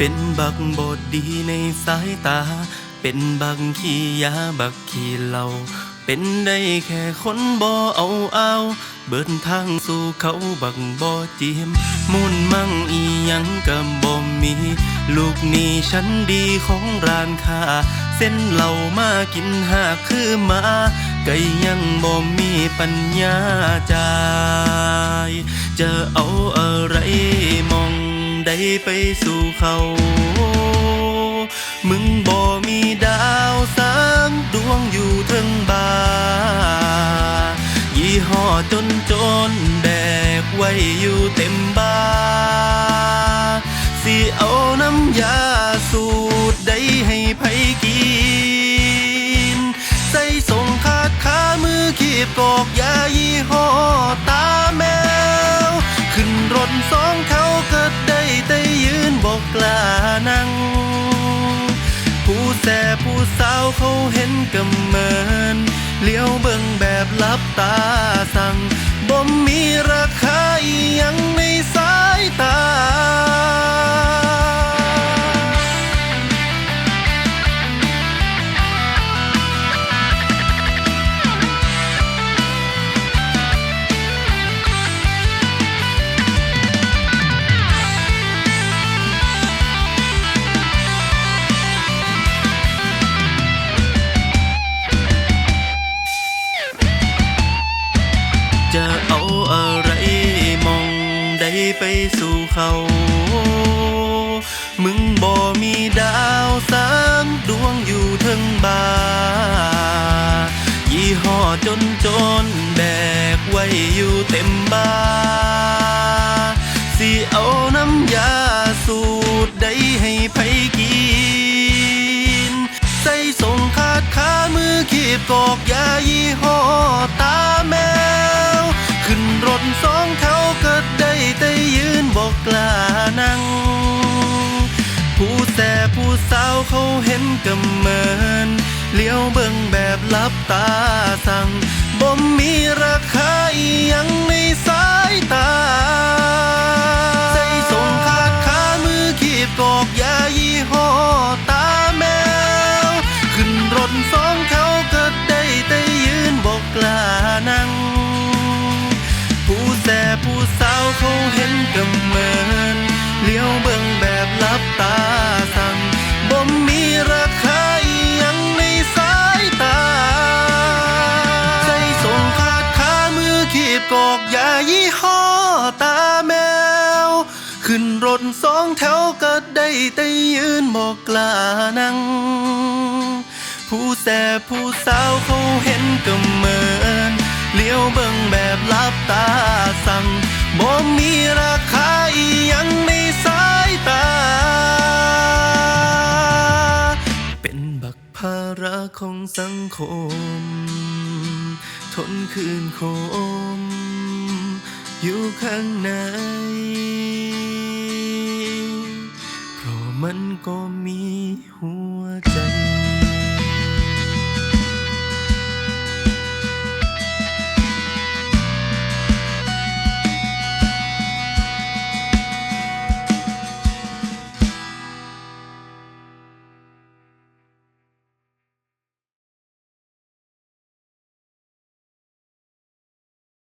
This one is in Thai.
เป็นบักบดดีในสายตา เป็นบักขี้ยาบักขี้เหล่าเป็นได้แค่คนบ่เอาเอาเบิดทางสู่เขาบักบ่จีมมุ่นมั่งอีหยังก็บ่มี ลูกนี้ฉันดีของร้านค้า เส้นเหล่ามากินหากคือมาก็ยังบ่มีปัญญาจ่ายจะเอาอะไรมอง ได้ไปสู่เขา มึงบ่มีดาวสังดวงอยู่เทึงบา ยี่ห้อจนจนแบกไว้อยู่เต็มบา สิเอาน้ำยาสูตรได้ให้ไผกิน ใส่ส่งขาดขามือขีบกอกยายี่ห้อตาแม สาวเขาเห็นกำเมินเลี้ยวเบิ่งแบบลับตาสั่งบ่มีราคาอียังในส ไปสู่เขา มึงบ่มีดาวสามดวงอยู่ทึงบา ยี่ห้อจนจนแบกไว้อยู่เต็มบา สิเอาน้ำยาสูตรได้ให้ไผกิน ใส่ส่งขาดขามือขีบกอกยายี่ห้อตาแมว ผู้สาวเขาเห็นกำเมินเลี้ยวเบิ่งแบบลับตาสั่งบ่มีราคาอียังใน กอกยายี่ห้อตาแมว ขึ้นรถสองแถวก็ได้แต่ยืนบอกกล้านั่ง ผู้แสบผู้สาวเขาเห็นกำเหมินเลี้ยวเบิ่งแบบลับตาสั่งบ่มีราคาอียังในสายตา เป็นบักภาระของสังคม นคืนโคม อยู่ข้างใน เพราะมันก็มีหัวใจ